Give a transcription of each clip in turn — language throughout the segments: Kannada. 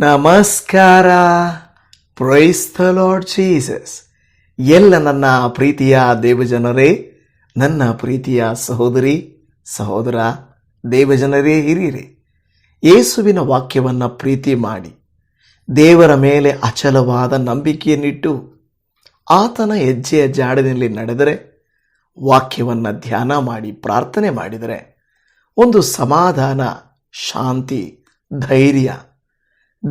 ನಮಸ್ಕಾರ. ಪ್ರೈಸ್ ದ ಲಾರ್ಡ್ ಜೀಸಸ್ ಎಲ್ಲ ನನ್ನ ಪ್ರೀತಿಯ ದೇವಜನರೇ, ನನ್ನ ಪ್ರೀತಿಯ ಸಹೋದರಿ, ಸಹೋದರ, ದೇವಜನರೇ ಹಿರಿಯರೇ ಯೇಸುವಿನ ವಾಕ್ಯವನ್ನು ಪ್ರೀತಿ ಮಾಡಿ, ದೇವರ ಮೇಲೆ ಅಚಲವಾದ ನಂಬಿಕೆಯನ್ನಿಟ್ಟು, ಆತನ ಹೆಜ್ಜೆಯ ಜಾಡಿನಲ್ಲಿ ನಡೆದರೆ, ವಾಕ್ಯವನ್ನು ಧ್ಯಾನ ಮಾಡಿ, ಪ್ರಾರ್ಥನೆ ಮಾಡಿದರೆ, ಒಂದು ಸಮಾಧಾನ, ಶಾಂತಿ, ಧೈರ್ಯ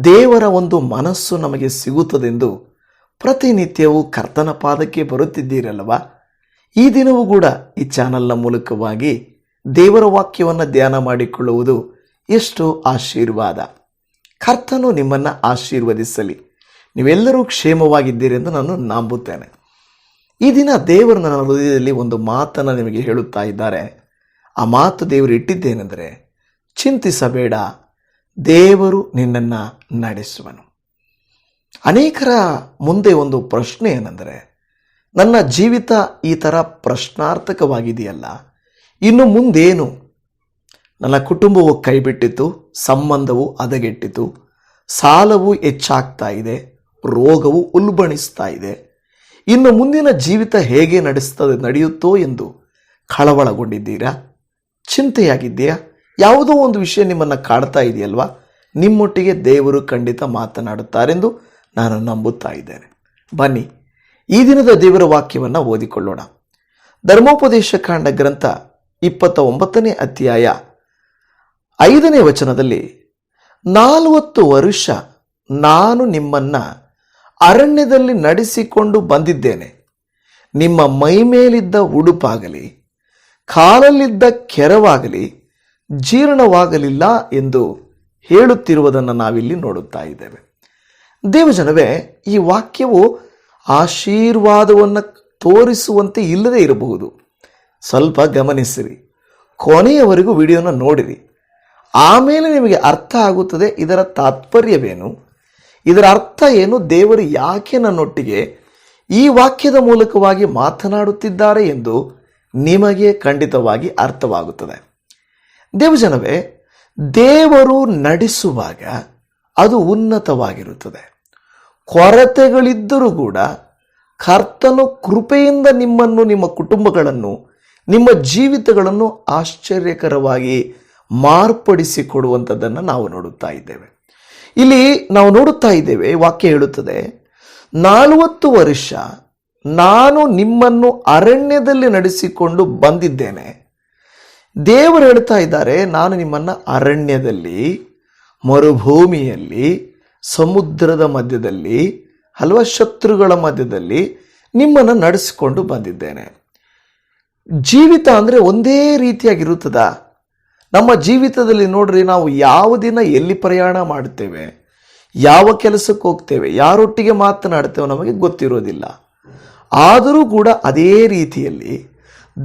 ದೇವರ ಒಂದು ಮನಸ್ಸು ನಮಗೆ ಸಿಗುತ್ತದೆಂದು ಪ್ರತಿನಿತ್ಯವೂ ಕರ್ತನ ಪಾದಕ್ಕೆ ಬರುತ್ತಿದ್ದೀರಲ್ಲವಾ? ಈ ದಿನವೂ ಕೂಡ ಈ ಚಾನಲ್ನ ಮೂಲಕವಾಗಿ ದೇವರ ವಾಕ್ಯವನ್ನು ಧ್ಯಾನ ಮಾಡಿಕೊಳ್ಳುವುದು ಎಷ್ಟು ಆಶೀರ್ವಾದ. ಕರ್ತನು ನಿಮ್ಮನ್ನು ಆಶೀರ್ವದಿಸಲಿ. ನೀವೆಲ್ಲರೂ ಕ್ಷೇಮವಾಗಿದ್ದೀರೆಂದು ನಾನು ನಂಬುತ್ತೇನೆ. ಈ ದಿನ ದೇವರು ನನ್ನ ಹೃದಯದಲ್ಲಿ ಒಂದು ಮಾತನ್ನು ನಿಮಗೆ ಹೇಳುತ್ತಾ ಇದ್ದಾರೆ. ಆ ಮಾತು ದೇವರು ಇಟ್ಟಿದ್ದೇನೆಂದರೆ, ಚಿಂತಿಸಬೇಡ. ದೇವರು ನಿನ್ನನ್ನು ನಡೆಸುವನು. ಅನೇಕರ ಮುಂದೆ ಒಂದು ಪ್ರಶ್ನೆ ಏನೆಂದರೆ, ನನ್ನ ಜೀವಿತ ಈ ಥರ ಪ್ರಶ್ನಾರ್ಥಕವಾಗಿದೆಯಲ್ಲ, ಇನ್ನು ಮುಂದೇನು? ನನ್ನ ಕುಟುಂಬವು ಕೈಬಿಟ್ಟಿತು, ಸಂಬಂಧವು ಹದಗೆಟ್ಟಿತು, ಸಾಲವು ಹೆಚ್ಚಾಗ್ತಾ ಇದೆ, ರೋಗವು ಉಲ್ಬಣಿಸ್ತಾ ಇದೆ, ಇನ್ನು ಮುಂದಿನ ಜೀವಿತ ಹೇಗೆ ನಡೆಸ್ತದೆ, ನಡೆಯುತ್ತೋ ಎಂದು ಕಳವಳಗೊಂಡಿದ್ದೀರಾ? ಚಿಂತೆಯಾಗಿದ್ದೀಯಾ? ಯಾವುದೋ ಒಂದು ವಿಷಯ ನಿಮ್ಮನ್ನು ಕಾಡ್ತಾ ಇದೆಯಲ್ವಾ? ನಿಮ್ಮೊಟ್ಟಿಗೆ ದೇವರು ಖಂಡಿತ ಮಾತನಾಡುತ್ತಾರೆಂದು ನಾನು ನಂಬುತ್ತಾ ಇದ್ದೇನೆ. ಬನ್ನಿ, ಈ ದಿನದ ದೇವರ ವಾಕ್ಯವನ್ನು ಓದಿಕೊಳ್ಳೋಣ. ಧರ್ಮೋಪದೇಶ ಕಾಂಡ ಗ್ರಂಥ ಇಪ್ಪತ್ತ ಒಂಬತ್ತನೇ ಅಧ್ಯಾಯ ಐದನೇ ವಚನದಲ್ಲಿ, ನಾಲ್ವತ್ತು ವರುಷ ನಾನು ನಿಮ್ಮನ್ನು ಅರಣ್ಯದಲ್ಲಿ ನಡೆಸಿಕೊಂಡು ಬಂದಿದ್ದೇನೆ. ನಿಮ್ಮ ಮೈಮೇಲಿದ್ದ ಉಡುಪಾಗಲಿ, ಕಾಲಲ್ಲಿದ್ದ ಕೆರವಾಗಲಿ ಜೀರ್ಣವಾಗಲಿಲ್ಲ ಎಂದು ಹೇಳುತ್ತಿರುವುದನ್ನು ನಾವಿಲ್ಲಿ ನೋಡುತ್ತಾ ಇದ್ದೇವೆ. ದೇವಜನವೇ, ಈ ವಾಕ್ಯವು ಆಶೀರ್ವಾದವನ್ನು ತೋರಿಸುವಂತೆ ಇಲ್ಲದೇ ಇರಬಹುದು. ಸ್ವಲ್ಪ ಗಮನಿಸಿರಿ. ಕೊನೆಯವರೆಗೂ ವಿಡಿಯೋನ ನೋಡಿರಿ. ಆಮೇಲೆ ನಿಮಗೆ ಅರ್ಥ ಆಗುತ್ತದೆ ಇದರ ತಾತ್ಪರ್ಯವೇನು. ಇದರ ಅರ್ಥ ಏನು? ದೇವರು ಯಾಕೆ ನನ್ನೊಟ್ಟಿಗೆ ಈ ವಾಕ್ಯದ ಮೂಲಕವಾಗಿ ಮಾತನಾಡುತ್ತಿದ್ದಾರೆ ಎಂದು ನಿಮಗೆ ಖಂಡಿತವಾಗಿ ಅರ್ಥವಾಗುತ್ತದೆ. ದೇವಜನವೇ, ದೇವರು ನಡೆಸುವಾಗ ಅದು ಉನ್ನತವಾಗಿರುತ್ತದೆ. ಕೊರತೆಗಳಿದ್ದರೂ ಕೂಡ ಕರ್ತನು ಕೃಪೆಯಿಂದ ನಿಮ್ಮನ್ನು, ನಿಮ್ಮ ಕುಟುಂಬಗಳನ್ನು, ನಿಮ್ಮ ಜೀವಿತಗಳನ್ನು ಆಶ್ಚರ್ಯಕರವಾಗಿ ಮಾರ್ಪಡಿಸಿಕೊಡುವಂಥದ್ದನ್ನು ನಾವು ನೋಡುತ್ತಾ ಇದ್ದೇವೆ. ಇಲ್ಲಿ ನಾವು ನೋಡುತ್ತಾ ಇದ್ದೇವೆ, ವಾಕ್ಯ ಹೇಳುತ್ತದೆ, ನಾಲ್ವತ್ತು ವರ್ಷ ನಾನು ನಿಮ್ಮನ್ನು ಅರಣ್ಯದಲ್ಲಿ ನಡೆಸಿಕೊಂಡು ಬಂದಿದ್ದೇನೆ. ದೇವರು ಹೇಳ್ತಾ ಇದ್ದಾರೆ, ನಾನು ನಿಮ್ಮನ್ನು ಅರಣ್ಯದಲ್ಲಿ, ಮರುಭೂಮಿಯಲ್ಲಿ, ಸಮುದ್ರದ ಮಧ್ಯದಲ್ಲಿ, ಹಲವ ಶತ್ರುಗಳ ಮಧ್ಯದಲ್ಲಿ ನಿಮ್ಮನ್ನು ನಡೆಸಿಕೊಂಡು ಬಂದಿದ್ದೇನೆ. ಜೀವಿತ ಅಂದರೆ ಒಂದೇ ರೀತಿಯಾಗಿರುತ್ತದ? ನಮ್ಮ ಜೀವಿತದಲ್ಲಿ ನೋಡ್ರಿ, ನಾವು ಯಾವ ದಿನ ಎಲ್ಲಿ ಪ್ರಯಾಣ ಮಾಡ್ತೇವೆ, ಯಾವ ಕೆಲಸಕ್ಕೆ ಹೋಗ್ತೇವೆ, ಯಾರೊಟ್ಟಿಗೆ ಮಾತನಾಡ್ತೇವೆ ನಮಗೆ ಗೊತ್ತಿರೋದಿಲ್ಲ. ಆದರೂ ಕೂಡ ಅದೇ ರೀತಿಯಲ್ಲಿ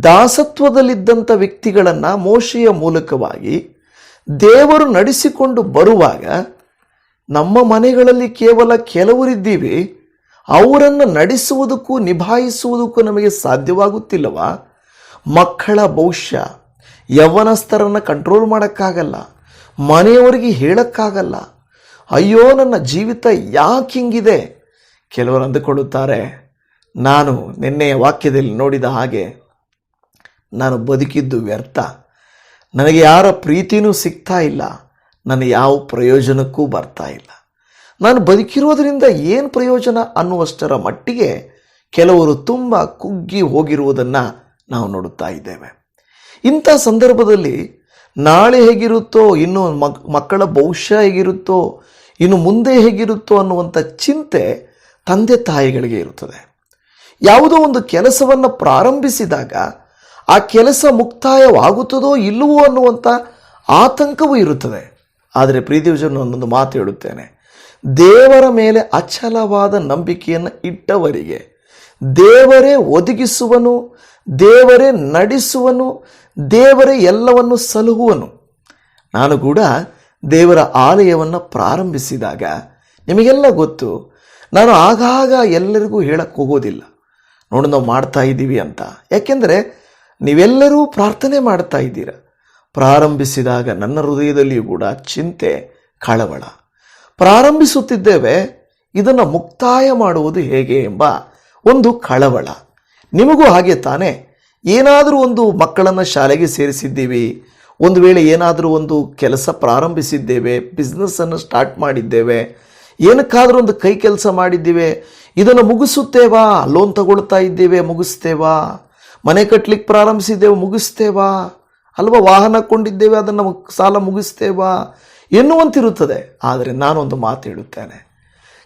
ದಾಸತ್ವದಲ್ಲಿದ್ದಂಥ ವ್ಯಕ್ತಿಗಳನ್ನು ಮೋಶೆಯ ಮೂಲಕವಾಗಿ ದೇವರು ನಡೆಸಿಕೊಂಡು ಬರುವಾಗ ನಮ್ಮ ಮನೆಗಳಲ್ಲಿ ಕೇವಲ ಕೆಲವರಿದ್ದೀವಿ, ಅವರನ್ನು ನಡೆಸುವುದಕ್ಕೂ ನಿಭಾಯಿಸುವುದಕ್ಕೂ ನಮಗೆ ಸಾಧ್ಯವಾಗುತ್ತಿಲ್ಲವ? ಮಕ್ಕಳ ಭವಿಷ್ಯ, ಯೌವನಸ್ಥರನ್ನು ಕಂಟ್ರೋಲ್ ಮಾಡೋಕ್ಕಾಗಲ್ಲ, ಮನೆಯವರಿಗೆ ಹೇಳೋಕ್ಕಾಗಲ್ಲ, ಅಯ್ಯೋ ನನ್ನ ಜೀವಿತ ಯಾಕೆ ಹಿಂಗಿದೆ? ಕೆಲವರು ಅಂದುಕೊಳ್ಳುತ್ತಾರೆ, ನಾನು ನಿನ್ನೆಯ ವಾಕ್ಯದಲ್ಲಿ ನೋಡಿದ ಹಾಗೆ ನಾನು ಬದುಕಿದ್ದು ವ್ಯರ್ಥ. ನನಗೆ ಯಾರ ಪ್ರೀತಿನೂ ಸಿಗ್ತಾ ಇಲ್ಲ. ನನಗೆ ಯಾವ ಪ್ರಯೋಜನಕ್ಕೂ ಬರ್ತಾ ಇಲ್ಲ. ನಾನು ಬದುಕಿರೋದರಿಂದ ಏನು ಪ್ರಯೋಜನ ಅನ್ನುವಷ್ಟರ ಮಟ್ಟಿಗೆ ಕೆಲವರು ತುಂಬ ಕುಗ್ಗಿ ಹೋಗಿರುವುದನ್ನು ನಾವು ನೋಡುತ್ತಾ ಇದ್ದೇವೆ. ಇಂಥ ಸಂದರ್ಭದಲ್ಲಿ ನಾಳೆ ಹೇಗಿರುತ್ತೋ, ಇನ್ನು ಮಕ್, ಮಕ್ಕಳ ಭವಿಷ್ಯ ಹೇಗಿರುತ್ತೋ, ಇನ್ನು ಮುಂದೆ ಹೇಗಿರುತ್ತೋ ಅನ್ನುವಂಥ ಚಿಂತೆ ತಂದೆ ತಾಯಿಗಳಿಗೆ ಇರುತ್ತದೆ. ಯಾವುದೋ ಒಂದು ಕೆಲಸವನ್ನು ಪ್ರಾರಂಭಿಸಿದಾಗ ಆ ಕೆಲಸ ಮುಕ್ತಾಯವಾಗುತ್ತದೋ ಇಲ್ಲವೋ ಅನ್ನುವಂಥ ಆತಂಕವೂ ಇರುತ್ತದೆ. ಆದರೆ ಪ್ರೀತಿವಿಜನ್ ಒಂದೊಂದು ಮಾತು ಹೇಳುತ್ತೇನೆ. ದೇವರ ಮೇಲೆ ಅಚಲವಾದ ನಂಬಿಕೆಯನ್ನು ಇಟ್ಟವರಿಗೆ, ದೇವರೇ ಒದಗಿಸುವನು, ದೇವರೇ ನಡೆಸುವನು, ದೇವರೇ ಎಲ್ಲವನ್ನು ಸಲಹುವನು. ನಾನು ಕೂಡ ದೇವರ ಆಲಯವನ್ನು ಪ್ರಾರಂಭಿಸಿದಾಗ ನಿಮಗೆಲ್ಲ ಗೊತ್ತು, ನಾನು ಆಗಾಗ ಎಲ್ಲರಿಗೂ ಹೇಳಕ್ಕೆ ಹೋಗೋದಿಲ್ಲ. ನೋಡಿ, ನಾವು ಮಾಡ್ತಾ ಇದ್ದೀವಿ ಅಂತ. ಯಾಕೆಂದರೆ ನೀವೆಲ್ಲರೂ ಪ್ರಾರ್ಥನೆ ಮಾಡ್ತಾ ಇದ್ದೀರ. ಪ್ರಾರಂಭಿಸಿದಾಗ ನನ್ನ ಹೃದಯದಲ್ಲಿಯೂ ಕೂಡ ಚಿಂತೆ ಕಳವಳ. ಪ್ರಾರಂಭಿಸುತ್ತಿದ್ದೇವೆ, ಇದನ್ನು ಮುಕ್ತಾಯ ಮಾಡುವುದು ಹೇಗೆ ಎಂಬ ಒಂದು ಕಳವಳ. ನಿಮಗೂ ಹಾಗೆ ತಾನೇ. ಏನಾದರೂ ಒಂದು ಮಕ್ಕಳನ್ನು ಶಾಲೆಗೆ ಸೇರಿಸಿದ್ದೀವಿ. ಒಂದು ವೇಳೆ ಏನಾದರೂ ಒಂದು ಕೆಲಸ ಪ್ರಾರಂಭಿಸಿದ್ದೇವೆ ಬಿಸ್ನೆಸ್ಸನ್ನು ಸ್ಟಾರ್ಟ್ ಮಾಡಿದ್ದೇವೆ, ಏನಕ್ಕಾದರೂ ಒಂದು ಕೈ ಕೆಲಸ ಮಾಡಿದ್ದೇವೆ, ಇದನ್ನು ಮುಗಿಸುತ್ತೇವಾ? ಲೋನ್ ತಗೊಳ್ತಾ ಇದ್ದೇವೆ, ಮುಗಿಸ್ತೇವಾ? ಮನೆ ಕಟ್ಟಲಿಕ್ಕೆ ಪ್ರಾರಂಭಿಸಿದ್ದೇವೆ, ಮುಗಿಸ್ತೇವಾ? ಅಲ್ವಾ ವಾಹನ ಕೊಂಡಿದ್ದೇವೆ, ಅದನ್ನು ಸಾಲ ಮುಗಿಸ್ತೇವಾ? ಎನ್ನುವಂತಿರುತ್ತದೆ. ಆದರೆ ನಾನೊಂದು ಮಾತು ಹೇಳುತ್ತೇನೆ.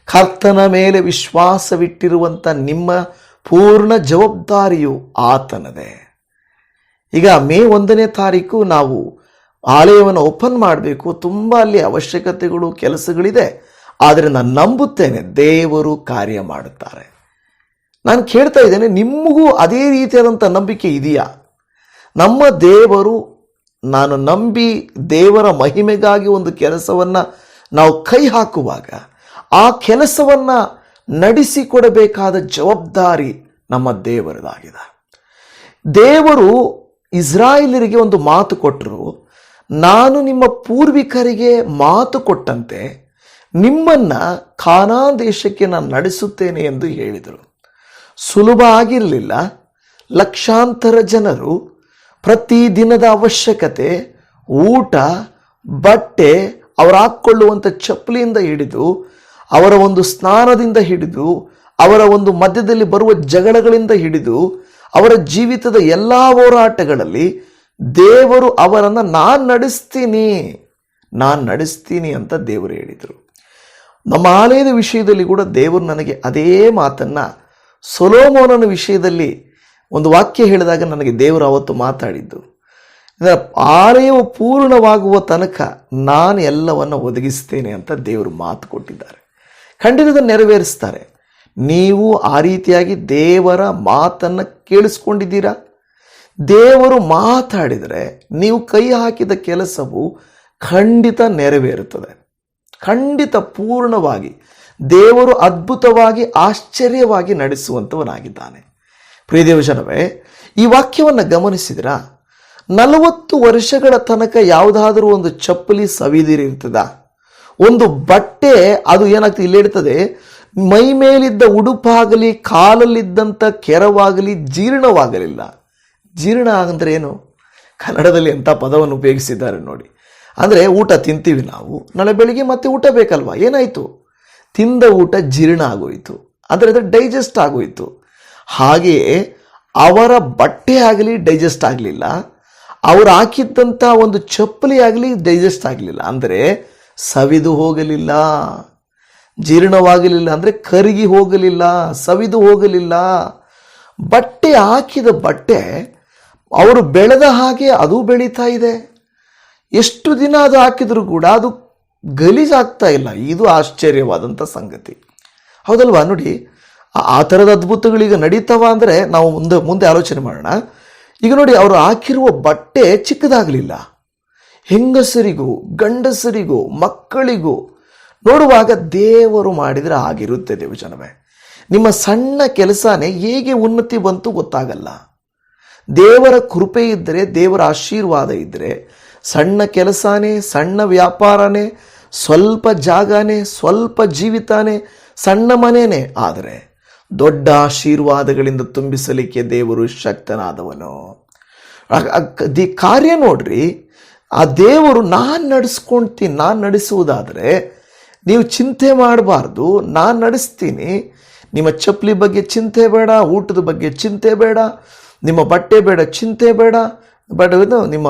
ಕರ್ತನ ಮೇಲೆ ವಿಶ್ವಾಸವಿಟ್ಟಿರುವಂಥ ನಿಮ್ಮ ಪೂರ್ಣ ಜವಾಬ್ದಾರಿಯು ಆತನದೇ. ಈಗ ಮೇ ಒಂದನೇ ತಾರೀಕು ನಾವು ಆಲಯವನ್ನು ಓಪನ್ ಮಾಡಬೇಕು. ತುಂಬ ಅಲ್ಲಿ ಅವಶ್ಯಕತೆಗಳು, ಕೆಲಸಗಳಿದೆ. ಆದರೆ ನಾನು ನಂಬುತ್ತೇನೆ ದೇವರು ಕಾರ್ಯ ಮಾಡುತ್ತಾರೆ. ನಾನು ಕೇಳ್ತಾ ಇದ್ದೇನೆ, ನಿಮಗೂ ಅದೇ ರೀತಿಯಾದಂಥ ನಂಬಿಕೆ ಇದೆಯಾ? ನಮ್ಮ ದೇವರು, ನಾನು ನಂಬಿ ದೇವರ ಮಹಿಮೆಗಾಗಿ ಒಂದು ಕೆಲಸವನ್ನು ನಾವು ಕೈ ಹಾಕುವಾಗ, ಆ ಕೆಲಸವನ್ನು ನಡೆಸಿಕೊಡಬೇಕಾದ ಜವಾಬ್ದಾರಿ ನಮ್ಮ ದೇವರದಾಗಿದೆ. ದೇವರು ಇಸ್ರಾಯೇಲರಿಗೆ ಒಂದು ಮಾತು ಕೊಟ್ಟರು, ನಾನು ನಿಮ್ಮ ಪೂರ್ವಿಕರಿಗೆ ಮಾತು ಕೊಟ್ಟಂತೆ, ನಿಮ್ಮನ್ನ ಖಾನಾ ದೇಶಕ್ಕೆ ನಾನು ನಡೆಸುತ್ತೇನೆ ಎಂದು ಹೇಳಿದರು. ಸುಲಭ ಆಗಿರಲಿಲ್ಲ ಲಕ್ಷಾಂತರ ಜನರು ಪ್ರತಿದಿನದ ಅವಶ್ಯಕತೆ, ಊಟ, ಬಟ್ಟೆ ಅವರು ಹಾಕ್ಕೊಳ್ಳುವಂಥ ಚಪ್ಪಲಿಯಿಂದ ಹಿಡಿದು, ಅವರ ಒಂದು ಸ್ನಾನದಿಂದ ಹಿಡಿದು, ಅವರ ಒಂದು ಮಧ್ಯದಲ್ಲಿ ಬರುವ ಜಗಳಗಳಿಂದ ಹಿಡಿದು, ಅವರ ಜೀವಿತದ ಎಲ್ಲ ಹೋರಾಟಗಳಲ್ಲಿ ದೇವರು ಅವರನ್ನು ನಾನು ನಡೆಸ್ತೀನಿ ನಾನು ನಡೆಸ್ತೀನಿ ಅಂತ ದೇವರು ಹೇಳಿದರು. ನಮ್ಮ ಆಲಯದ ವಿಷಯದಲ್ಲಿ ಕೂಡ ದೇವರು ನನಗೆ ಅದೇ ಮಾತನ್ನು ಸೊಲೋಮೋನನ ವಿಷಯದಲ್ಲಿ ಒಂದು ವಾಕ್ಯ ಹೇಳಿದಾಗ ನನಗೆ ದೇವರು ಅವತ್ತು ಮಾತಾಡಿದ್ದು. ಇದರ ಆಲಯವು ಪೂರ್ಣವಾಗುವ ತನಕ ನಾನು ಎಲ್ಲವನ್ನು ಒದಗಿಸ್ತೇನೆ ಅಂತ ದೇವರು ಮಾತು ಕೊಟ್ಟಿದ್ದಾರೆ. ಖಂಡಿತ ನೆರವೇರಿಸ್ತಾರೆ. ನೀವು ಆ ರೀತಿಯಾಗಿ ದೇವರ ಮಾತನ್ನು ಕೇಳಿಸ್ಕೊಂಡಿದ್ದೀರಾ? ದೇವರು ಮಾತಾಡಿದರೆ ನೀವು ಕೈ ಹಾಕಿದ ಕೆಲಸವು ಖಂಡಿತ ನೆರವೇರುತ್ತದೆ. ಖಂಡಿತ ಪೂರ್ಣವಾಗಿ ದೇವರು ಅದ್ಭುತವಾಗಿ ಆಶ್ಚರ್ಯವಾಗಿ ನಡೆಸುವಂಥವನಾಗಿದ್ದಾನೆ. ಪ್ರಿಯದೇವ ಜನವೇ ಈ ವಾಕ್ಯವನ್ನು ಗಮನಿಸಿದ್ರ? ನಲವತ್ತು ವರ್ಷಗಳ ತನಕ ಯಾವುದಾದ್ರೂ ಒಂದು ಚಪ್ಪಲಿ ಸವಿದಿರಿರ್ತದ ಒಂದು ಬಟ್ಟೆ, ಅದು ಏನಾಗ್ತದೆ, ಇಲ್ಲಿ ಇರ್ತದೆ ಮೈ ಮೇಲಿದ್ದ ಉಡುಪಾಗಲಿ, ಕಾಲಲ್ಲಿದ್ದಂಥ ಕೆರವಾಗಲಿ ಜೀರ್ಣವಾಗಲಿಲ್ಲ. ಜೀರ್ಣ ಅಂದರೆ ಏನು? ಕನ್ನಡದಲ್ಲಿ ಎಂಥ ಪದವನ್ನು ಉಪಯೋಗಿಸಿದ್ದಾರೆ ನೋಡಿ. ಅಂದರೆ ಊಟ ತಿಂತೀವಿ ನಾವು, ನಾಳೆ ಬೆಳಿಗ್ಗೆ ಮತ್ತೆ ಊಟ ಬೇಕಲ್ವಾ? ಏನಾಯಿತು? ತಿಂದ ಊಟ ಜೀರ್ಣ ಆಗೋಯಿತು. ಅಂದರೆ ಅದು ಡೈಜೆಸ್ಟ್ ಆಗೋಯಿತು. ಹಾಗೆಯೇ ಅವರ ಬಟ್ಟೆ ಆಗಲಿ ಡೈಜೆಸ್ಟ್ ಆಗಲಿಲ್ಲ. ಅವರು ಹಾಕಿದ್ದಂಥ ಒಂದು ಚಪ್ಪಲಿ ಆಗಲಿ ಡೈಜೆಸ್ಟ್ ಆಗಲಿಲ್ಲ. ಅಂದರೆ ಸವಿದು ಹೋಗಲಿಲ್ಲ. ಜೀರ್ಣವಾಗಲಿಲ್ಲ. ಅಂದರೆ ಕರಗಿ ಹೋಗಲಿಲ್ಲ. ಸವಿದು ಹೋಗಲಿಲ್ಲ. ಬಟ್ಟೆ ಹಾಕಿದ ಬಟ್ಟೆ ಅವರು ಬೆಳೆದ ಹಾಗೆ ಅದು ಬೆಳೀತಾ ಇದೆ. ಎಷ್ಟು ದಿನ ಅದು ಹಾಕಿದರೂ ಕೂಡ ಅದು ಗಲೀಜಾಗ್ತಾ ಇಲ್ಲ. ಇದು ಆಶ್ಚರ್ಯವಾದಂಥ ಸಂಗತಿ. ಹೌದಲ್ವಾ? ನೋಡಿ, ಆ- ಥರದ ಅದ್ಭುತಗಳೀಗ ನಡೀತಾವ ಅಂದರೆ ನಾವು ಮುಂದೆ ಮುಂದೆ ಆಲೋಚನೆ ಮಾಡೋಣ. ಈಗ ನೋಡಿ, ಅವರು ಹಾಕಿರುವ ಬಟ್ಟೆ ಚಿಕ್ಕದಾಗಲಿಲ್ಲ. ಹೆಂಗಸರಿಗೂ, ಗಂಡಸರಿಗೂ, ಮಕ್ಕಳಿಗೂ ನೋಡುವಾಗ ದೇವರು ಮಾಡಿದರೆ ಆಗಿರುತ್ತೆ ದೇವಜನವೇ. ನಿಮ್ಮ ಸಣ್ಣ ಕೆಲಸನೇ ಹೇಗೆ ಉನ್ನತಿ ಬಂತು ಗೊತ್ತಾಗಲ್ಲ. ದೇವರ ಕೃಪೆ ಇದ್ದರೆ, ದೇವರ ಆಶೀರ್ವಾದ ಇದ್ದರೆ ಸಣ್ಣ ಕೆಲಸನೇ, ಸಣ್ಣ ವ್ಯಾಪಾರನೇ, ಸ್ವಲ್ಪ ಜಾಗನೇ, ಸ್ವಲ್ಪ ಜೀವಿತಾನೇ, ಸಣ್ಣ ಮನೆಯೇ ಆದರೆ ದೊಡ್ಡ ಆಶೀರ್ವಾದಗಳಿಂದ ತುಂಬಿಸಲಿಕ್ಕೆ ದೇವರು ಶಕ್ತನಾದವನು. ದಿ ಕಾರ್ಯ ನೋಡ್ರಿ, ಆ ದೇವರು ನಾನು ನಡೆಸ್ಕೊಳ್ತೀನಿ ನಾನು ನಡೆಸುವುದಾದರೆ ನೀವು ಚಿಂತೆ ಮಾಡಬಾರ್ದು, ನಾನು ನಡೆಸ್ತೀನಿ. ನಿಮ್ಮ ಚಪ್ಪಲಿ ಬಗ್ಗೆ ಚಿಂತೆ ಬೇಡ, ಊಟದ ಬಗ್ಗೆ ಚಿಂತೆ ಬೇಡ, ನಿಮ್ಮ ಬಟ್ಟೆ ಬೇಡ ಚಿಂತೆ ಬೇಡ, ಬಟ್ ನಿಮ್ಮ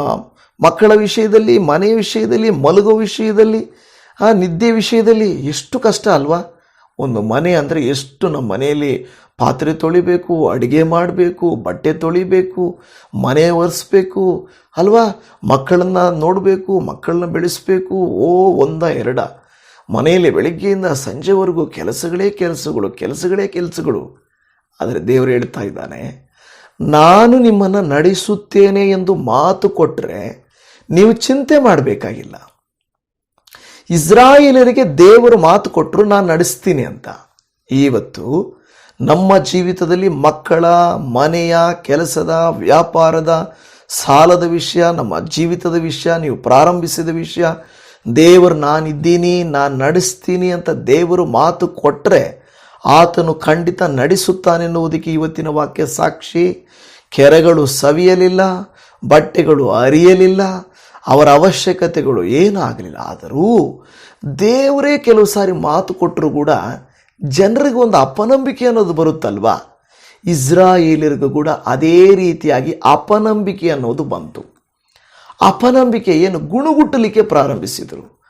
ಮಕ್ಕಳ ವಿಷಯದಲ್ಲಿ ಮನೆ ವಿಷಯದಲ್ಲಿ, ಮಲಗೋ ವಿಷಯದಲ್ಲಿ, ಆ ನಿದ್ದೆ ವಿಷಯದಲ್ಲಿ ಎಷ್ಟು ಕಷ್ಟ ಅಲ್ವಾ? ಒಂದು ಮನೆ ಅಂದರೆ ಎಷ್ಟು ನಮ್ಮ ಮನೆಯಲ್ಲಿ ಪಾತ್ರೆ ತೊಳಿಬೇಕು, ಅಡುಗೆ ಮಾಡಬೇಕು, ಬಟ್ಟೆ ತೊಳಿಬೇಕು, ಮನೆ ಒರೆಸ್ಬೇಕು, ಅಲ್ವಾ? ಮಕ್ಕಳನ್ನು ನೋಡಬೇಕು, ಮಕ್ಕಳನ್ನ ಬೆಳೆಸಬೇಕು, ಓ ಒಂದ ಎರಡ. ಮನೆಯಲ್ಲಿ ಬೆಳಿಗ್ಗೆಯಿಂದ ಸಂಜೆವರೆಗೂ ಕೆಲಸಗಳೇ ಕೆಲಸಗಳು ಕೆಲಸಗಳೇ ಕೆಲಸಗಳು. ಆದರೆ ದೇವರು ಹೇಳ್ತಾ ಇದ್ದಾನೆ, ನಾನು ನಿಮ್ಮನ್ನು ನಡೆಸುತ್ತೇನೆ ಎಂದು ಮಾತು ಕೊಟ್ಟರೆ ನೀವು ಚಿಂತೆ ಮಾಡಬೇಕಾಗಿಲ್ಲ. ಇಸ್ರಾಯೇಲರಿಗೆ ದೇವರು ಮಾತು ಕೊಟ್ಟರು ನಾನು ನಡೆಸ್ತೀನಿ ಅಂತ. ಇವತ್ತು ನಮ್ಮ ಜೀವಿತದಲ್ಲಿ ಮಕ್ಕಳ, ಮನೆಯ, ಕೆಲಸದ, ವ್ಯಾಪಾರದ, ಸಾಲದ ವಿಷಯ, ನಮ್ಮ ಜೀವಿತದ ವಿಷಯ, ನೀವು ಪ್ರಾರಂಭಿಸಿದ ವಿಷಯ, ದೇವರು ನಾನಿದ್ದೀನಿ, ನಾನು ನಡೆಸ್ತೀನಿ ಅಂತ ದೇವರು ಮಾತು ಕೊಟ್ಟರೆ ಆತನು ಖಂಡಿತ ನಡೆಸುತ್ತಾನೆನ್ನುವುದಕ್ಕೆ ಇವತ್ತಿನ ವಾಕ್ಯ ಸಾಕ್ಷಿ. ಕೆರೆಗಳು ಸವಿಯಲಿಲ್ಲ, ಬಟ್ಟೆಗಳು ಅರಿಯಲಿಲ್ಲ ಅವರ ಅವಶ್ಯಕತೆಗಳು ಏನಾಗಲಿಲ್ಲ ಆದರೂ ದೇವರೇ ಕೆಲವು ಸಾರಿ ಮಾತು ಕೊಟ್ಟರು ಕೂಡ ಜನರಿಗೆ ಒಂದು ಅಪನಂಬಿಕೆ ಅನ್ನೋದು ಬರುತ್ತಲ್ವಾ? ಇಸ್ರಾಯೇಲರಿಗೂ ಕೂಡ ಅದೇ ರೀತಿಯಾಗಿ ಅಪನಂಬಿಕೆ ಅನ್ನೋದು ಬಂತು. ಅಪನಂಬಿಕೆ ಏನು? ಗುಣಗುಟ್ಟಲಿಕ್ಕೆ ಪ್ರಾರಂಭಿಸಿದರು.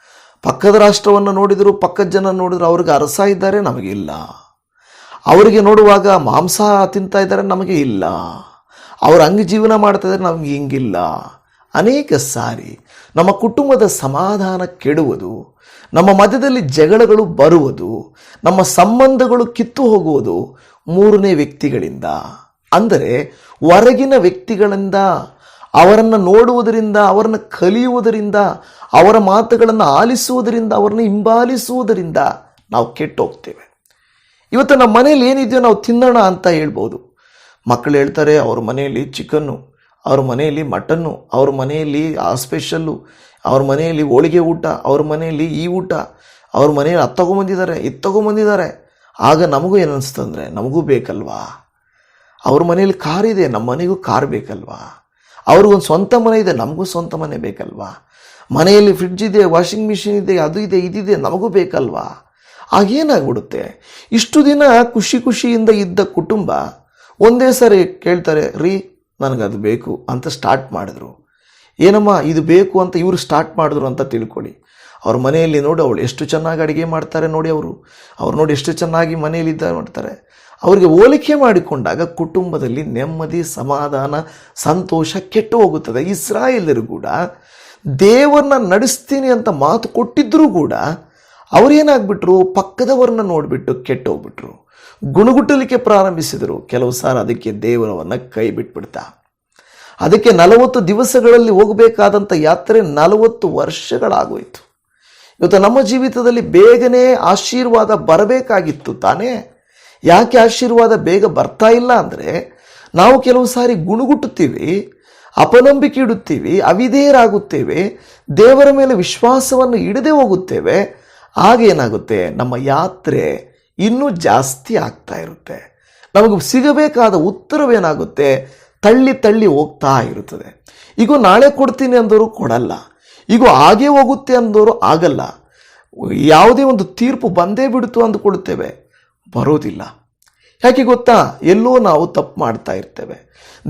ಪಕ್ಕದ ರಾಷ್ಟ್ರವನ್ನು ನೋಡಿದರು, ಪಕ್ಕದ ಜನ ನೋಡಿದ್ರು, ಅವ್ರಿಗೆ ಅರಸ ಇದ್ದಾರೆ ನಮಗಿಲ್ಲ ಅವರಿಗೆ ನೋಡುವಾಗ ಮಾಂಸ ತಿಂತಾ ಇದ್ದಾರೆ, ನಮಗೆ ಇಲ್ಲ. ಅವ್ರು ಹಂಗೆ ಜೀವನ ಮಾಡ್ತಾ ಇದ್ದಾರೆ, ನಮಗೆ ಹಿಂಗಿಲ್ಲ. ಅನೇಕ ಸಾರಿ ನಮ್ಮ ಕುಟುಂಬದ ಸಮಾಧಾನ ಕೆಡುವುದು, ನಮ್ಮ ಮಧ್ಯದಲ್ಲಿ ಜಗಳಗಳು ಬರುವುದು, ನಮ್ಮ ಸಂಬಂಧಗಳು ಕಿತ್ತು ಹೋಗುವುದು ಮೂರನೇ ವ್ಯಕ್ತಿಗಳಿಂದ. ಅಂದರೆ ಹೊರಗಿನ ವ್ಯಕ್ತಿಗಳಿಂದ, ಅವರನ್ನು ನೋಡುವುದರಿಂದ, ಅವರನ್ನು ಕಲಿಯುವುದರಿಂದ, ಅವರ ಮಾತುಗಳನ್ನು ಆಲಿಸುವುದರಿಂದ, ಅವರನ್ನು ಹಿಂಬಾಲಿಸುವುದರಿಂದ ನಾವು ಕೆಟ್ಟು ಹೋಗ್ತೇವೆ ಇವತ್ತು ನಮ್ಮ ಮನೇಲಿ ಏನಿದೆಯೋ ನಾವು ತಿನ್ನೋಣ ಅಂತ ಹೇಳ್ಬೋದು. ಮಕ್ಕಳು ಹೇಳ್ತಾರೆ, ಅವ್ರ ಮನೆಯಲ್ಲಿ ಚಿಕನ್ನು ಅವ್ರ ಮನೆಯಲ್ಲಿ ಮಟನ್ನು, ಅವ್ರ ಮನೆಯಲ್ಲಿ, ಆ ಸ್ಪೆಷಲ್ಲು ಅವ್ರ ಮನೆಯಲ್ಲಿ ಹೋಳಿಗೆ ಊಟ, ಅವ್ರ ಮನೆಯಲ್ಲಿ ಈ ಊಟ, ಅವ್ರ ಮನೆಯಲ್ಲಿ ಅದು ತಗೊಂಬಂದಿದ್ದಾರೆ ಆಗ ನಮಗೂ ಏನು ನಮಗೂ ಬೇಕಲ್ವಾ? ಅವ್ರ ಮನೆಯಲ್ಲಿ ಕಾರ್ ಇದೆ ನಮ್ಮ ಮನೆಗೂ ಕಾರ್ ಬೇಕಲ್ವಾ? ಅವ್ರಿಗೊಂದು ಸ್ವಂತ ಮನೆ ಇದೆ, ನಮಗೂ ಸ್ವಂತ ಮನೆ ಬೇಕಲ್ವಾ? ಮನೆಯಲ್ಲಿ ಫ್ರಿಡ್ಜ್ ಇದೆ ವಾಷಿಂಗ್ ಮಿಷಿನ್ ಇದೆ, ಅದು ಇದೆ ಇದಿದೆ ನಮಗೂ ಬೇಕಲ್ವಾ? ಆಗೇನಾಗ್ಬಿಡುತ್ತೆ ಇಷ್ಟು ದಿನ ಖುಷಿ ಖುಷಿಯಿಂದ ಇದ್ದ ಕುಟುಂಬ ಒಂದೇ ಸಾರಿ ಕೇಳ್ತಾರೆ, ರೀ ನನಗದು ಬೇಕು ಅಂತ ಸ್ಟಾರ್ಟ್ ಮಾಡಿದ್ರು. ಏನಮ್ಮ ಇದು ಬೇಕು ಅಂತ ಇವರು ಸ್ಟಾರ್ಟ್ ಮಾಡಿದ್ರು ಅಂತ ತಿಳ್ಕೊಳ್ಳಿ. ಅವ್ರ ಮನೆಯಲ್ಲಿ ನೋಡಿ ಅವಳು ಎಷ್ಟು ಚೆನ್ನಾಗಿ ಅಡುಗೆ ಮಾಡ್ತಾರೆ ನೋಡಿ ಅವರು. ಅವ್ರು ನೋಡಿ ಎಷ್ಟು ಚೆನ್ನಾಗಿ ಮನೆಯಲ್ಲಿ ಇದ್ದ ಮಾಡ್ತಾರೆ. ಅವರಿಗೆ ಹೋಲಿಕೆ ಮಾಡಿಕೊಂಡಾಗ ಕುಟುಂಬದಲ್ಲಿ ನೆಮ್ಮದಿ, ಸಮಾಧಾನ, ಸಂತೋಷ ಕೆಟ್ಟು ಹೋಗುತ್ತದೆ. ಇಸ್ರಾಯೇಲರು ಕೂಡ ದೇವರನ್ನ ನಡೆಸ್ತೀನಿ ಅಂತ ಮಾತು ಕೊಟ್ಟಿದ್ದರೂ ಕೂಡ ಅವರೇನಾಗ್ಬಿಟ್ರು ಪಕ್ಕದವ್ರನ್ನ ನೋಡಿಬಿಟ್ಟು ಕೆಟ್ಟು ಹೋಗ್ಬಿಟ್ರು ಗುಣಗುಟ್ಟಲಿಕ್ಕೆ ಪ್ರಾರಂಭಿಸಿದರು. ಕೆಲವು ಸಾರ ಅದಕ್ಕೆ ದೇವರವನ್ನು ಕೈ ಬಿಟ್ಬಿಡ್ತಾ ಅದಕ್ಕೆ ನಲವತ್ತು ದಿವಸಗಳಲ್ಲಿ ಹೋಗಬೇಕಾದಂಥ ಯಾತ್ರೆ ನಲವತ್ತು ವರ್ಷಗಳಾಗೋಯಿತು. ಇವತ್ತು ನಮ್ಮ ಜೀವಿತದಲ್ಲಿ ಬೇಗನೆ ಆಶೀರ್ವಾದ ಬರಬೇಕಾಗಿತ್ತು ತಾನೇ? ಯಾಕೆ ಆಶೀರ್ವಾದ ಬೇಗ ಬರ್ತಾ ಇಲ್ಲ ಅಂದರೆ ನಾವು ಕೆಲವು ಸಾರಿ ಗುಣಗುಟ್ಟುತ್ತೀವಿ, ಅಪನಂಬಿಕೆ ಇಡುತ್ತೀವಿ, ಅವಿಧೇಯರಾಗುತ್ತೇವೆ, ದೇವರ ಮೇಲೆ ವಿಶ್ವಾಸವನ್ನು ಇಡದೆ ಹೋಗುತ್ತೇವೆ. ಆಗೇನಾಗುತ್ತೆ ನಮ್ಮ ಯಾತ್ರೆ ಇನ್ನೂ ಜಾಸ್ತಿ ಆಗ್ತಾ ಇರುತ್ತೆ. ನಮಗೆ ಸಿಗಬೇಕಾದ ಉತ್ತರವೇನಾಗುತ್ತೆ? ತಳ್ಳಿ ತಳ್ಳಿ ಹೋಗ್ತಾ ಇರುತ್ತದೆ. ಈಗ ನಾಳೆ ಕೊಡ್ತೀನಿ ಅಂದವರು ಕೊಡಲ್ಲ. ಈಗ ಹಾಗೆ ಹೋಗುತ್ತೆ ಅಂದವರು ಆಗಲ್ಲ. ಯಾವುದೇ ಒಂದು ತೀರ್ಪು ಬಂದೇ ಬಿಡ್ತು ಅಂದುಕೊಳ್ತೇವೆ ಬರೋದಿಲ್ಲ. ಯಾಕೆ ಗೊತ್ತಾ? ಎಲ್ಲೋ ನಾವು ತಪ್ಪು ಮಾಡ್ತಾ ಇರ್ತೇವೆ.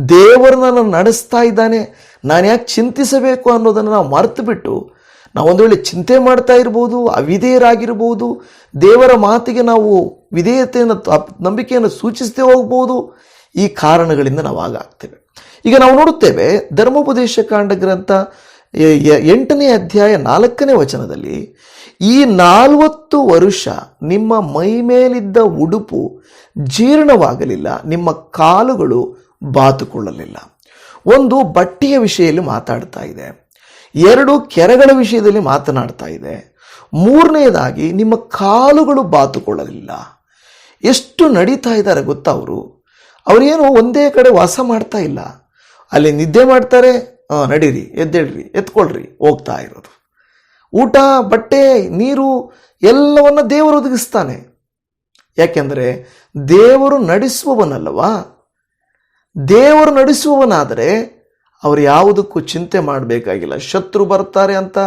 ದೇವರು ನನ್ನ ನಡೆಸ್ತಾ ಇದ್ದಾನೆ. ನಾನು ಯಾಕೆ ಚಿಂತಿಸಬೇಕು ಅನ್ನೋದನ್ನು ನಾವು ಮರೆತು ಬಿಟ್ಟು ನಾವು ಒಂದು ವೇಳೆ ಚಿಂತೆ ಮಾಡ್ತಾ ಇರ್ಬೋದು, ಅವಿಧೇಯರಾಗಿರ್ಬೋದು, ದೇವರ ಮಾತಿಗೆ ನಾವು ವಿಧೇಯತೆಯನ್ನು ನಂಬಿಕೆಯನ್ನು ಸೂಚಿಸದೆ ಹೋಗ್ಬೋದು, ಈ ಕಾರಣಗಳಿಂದ ನಾವು ಆಗಾಗ್ತೇವೆ ಈಗ ನಾವು ನೋಡುತ್ತೇವೆ, ಧರ್ಮೋಪದೇಶ ಕಾಂಡ ಗ್ರಂಥ ಎಂಟನೇ ಅಧ್ಯಾಯ ನಾಲ್ಕನೇ ವಚನದಲ್ಲಿ, ಈ ನಾಲ್ವತ್ತು ವರುಷ ನಿಮ್ಮ ಮೈ ಮೇಲಿದ್ದ ಉಡುಪು ಜೀರ್ಣವಾಗಲಿಲ್ಲ, ನಿಮ್ಮ ಕಾಲುಗಳು ಬಾತುಕೊಳ್ಳಲಿಲ್ಲ. ಒಂದು ಬಟ್ಟೆಯ ವಿಷಯದಲ್ಲಿ ಮಾತಾಡ್ತಾ ಇದೆ. ಎರಡು ಕೆರೆಗಳ ವಿಷಯದಲ್ಲಿ ಮಾತನಾಡ್ತಾ ಇದೆ. ಮೂರನೆಯದಾಗಿ ನಿಮ್ಮ ಕಾಲುಗಳು ಬಾತುಕೊಳ್ಳಲಿಲ್ಲ. ಎಷ್ಟು ನಡೀತಾ ಇದ್ದಾರೆ ಗೊತ್ತಾ ಅವರು? ಅವರೇನು ಒಂದೇ ಕಡೆ ವಾಸ ಮಾಡ್ತಾ ಇಲ್ಲ. ಅಲ್ಲಿ ನಿದ್ದೆ ಮಾಡ್ತಾರೆ ನಡೀರಿ, ಎದ್ದೇಳ್ರಿ, ಎತ್ಕೊಳ್ರಿ, ಹೋಗ್ತಾ ಇರೋದು. ಊಟ, ಬಟ್ಟೆ, ನೀರು, ಎಲ್ಲವನ್ನ ದೇವರು ಒದಗಿಸ್ತಾನೆ. ಯಾಕೆಂದರೆ ದೇವರು ನಡೆಸುವವನಲ್ಲವಾ? ದೇವರು ನಡೆಸುವವನಾದರೆ ಅವರು ಯಾವುದಕ್ಕೂ ಚಿಂತೆ ಮಾಡಬೇಕಾಗಿಲ್ಲ. ಶತ್ರು ಬರ್ತಾರೆ ಅಂತ